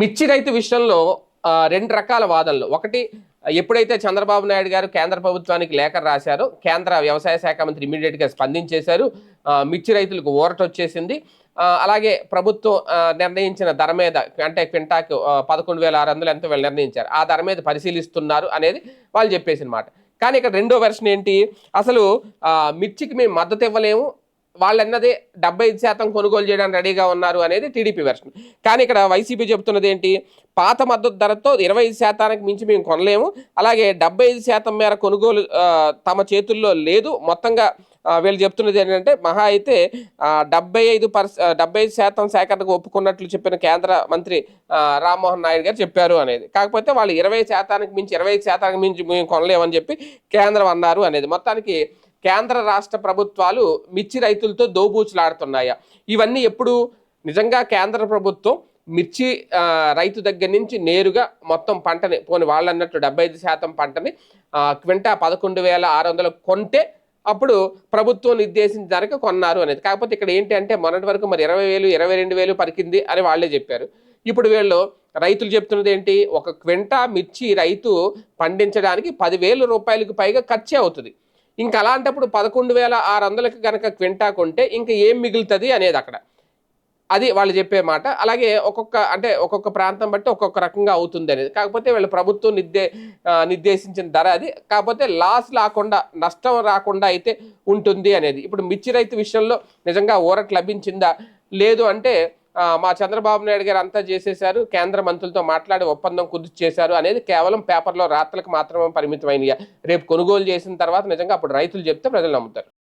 మిర్చి రైతు విషయంలో రెండు రకాల వాదనలు. ఒకటి ఎప్పుడైతే చంద్రబాబు నాయుడు గారు కేంద్ర ప్రభుత్వానికి లేఖ రాశారో కేంద్ర వ్యవసాయ శాఖ మంత్రి ఇమీడియట్గా స్పందించేశారు మిర్చి రైతులకు ఊరట వచ్చేసింది. అలాగే ప్రభుత్వం నిర్ణయించిన ధర మీద అంటే క్వింటాకు పదకొండు వేల ఆరు వందలు ఎంత వీళ్ళు నిర్ణయించారు. ఆ ధర మీద పరిశీలిస్తున్నారు అనేది వాళ్ళు చెప్పేసిన మాట. కానీ ఇక్కడ రెండో వెర్షన్ ఏంటి? అసలు మిర్చికి మేము మద్దతు ఇవ్వలేము. వాళ్ళన్నదే డెబ్బై ఐదు శాతం కొనుగోలు చేయడానికి రెడీగా ఉన్నారు అనేది టీడీపీ వెర్షన్. కానీ ఇక్కడ వైసీపీ చెబుతున్నది ఏంటి? పాత మద్దతు ధరతో ఇరవై ఐదు శాతానికి మించి మేము కొనలేము. అలాగే డెబ్బై ఐదు శాతం మేర కొనుగోలు తమ చేతుల్లో లేదు. మొత్తంగా వీళ్ళు చెప్తున్నది ఏంటంటే మహా అయితే డెబ్బై ఐదు పర్స డెబ్బై ఐదు శాతం సేకరణకు ఒప్పుకున్నట్లు చెప్పిన కేంద్ర మంత్రి రామ్మోహన్ నాయుడు గారు చెప్పారు అనేది. కాకపోతే వాళ్ళు ఇరవై శాతానికి మించి ఇరవై ఐదు శాతానికి మించి మేము కొనలేమని చెప్పి కేంద్రం అన్నారు అనేది. మొత్తానికి కేంద్ర రాష్ట్ర ప్రభుత్వాలు మిర్చి రైతులతో దోబూచులాడుతున్నాయా. ఇవన్నీ ఎప్పుడు? నిజంగా కేంద్ర ప్రభుత్వం మిర్చి రైతు దగ్గర నుంచి నేరుగా మొత్తం పంటని పోని వాళ్ళు అన్నట్టు డెబ్బై ఐదు శాతం పంటని క్వింటా పదకొండు వేల ఆరు వందలు కొంటే అప్పుడు ప్రభుత్వం నిర్దేశించిన ధరకు కొన్నారు అనేది. కాకపోతే ఇక్కడ ఏంటి అంటే మొన్నటి వరకు మరి ఇరవై వేలు ఇరవై రెండు వేలు పరికింది అని వాళ్ళే చెప్పారు. ఇప్పుడు వీళ్ళు రైతులు చెప్తున్నది ఏంటి? ఒక క్వింటా మిర్చి రైతు పండించడానికి పదివేల రూపాయలకు పైగా ఖర్చే అవుతుంది. ఇంకా అలాంటప్పుడు పదకొండు వేల ఆరు వందలకి కనుక క్వింటా కొంటే ఇంకా ఏం మిగులుతుంది అనేది అక్కడ. అది వాళ్ళు చెప్పే మాట. అలాగే ఒక్కొక్క అంటే ఒక్కొక్క ప్రాంతం బట్టి ఒక్కొక్క రకంగా అవుతుంది అనేది. కాకపోతే వీళ్ళ ప్రభుత్వం నిర్దే నిర్దేశించిన ధర అది. కాకపోతే లాస్ రాకుండా నష్టం రాకుండా అయితే ఉంటుంది అనేది. ఇప్పుడు మిర్చి రైతు విషయంలో నిజంగా ఊరట్ లభించిందా? లేదు అంటే మా చంద్రబాబు నాయుడు గారు అంతా చేసేశారు. కేంద్ర మంత్రులతో మాట్లాడి ఒప్పందం కుదుర్చి చేశారు అనేది కేవలం పేపర్లో రాత్రులకు మాత్రమే పరిమితమైన రేపు కొనుగోలు చేసిన తర్వాత నిజంగా అప్పుడు రైతులు చెప్తే ప్రజలు నమ్ముతారు.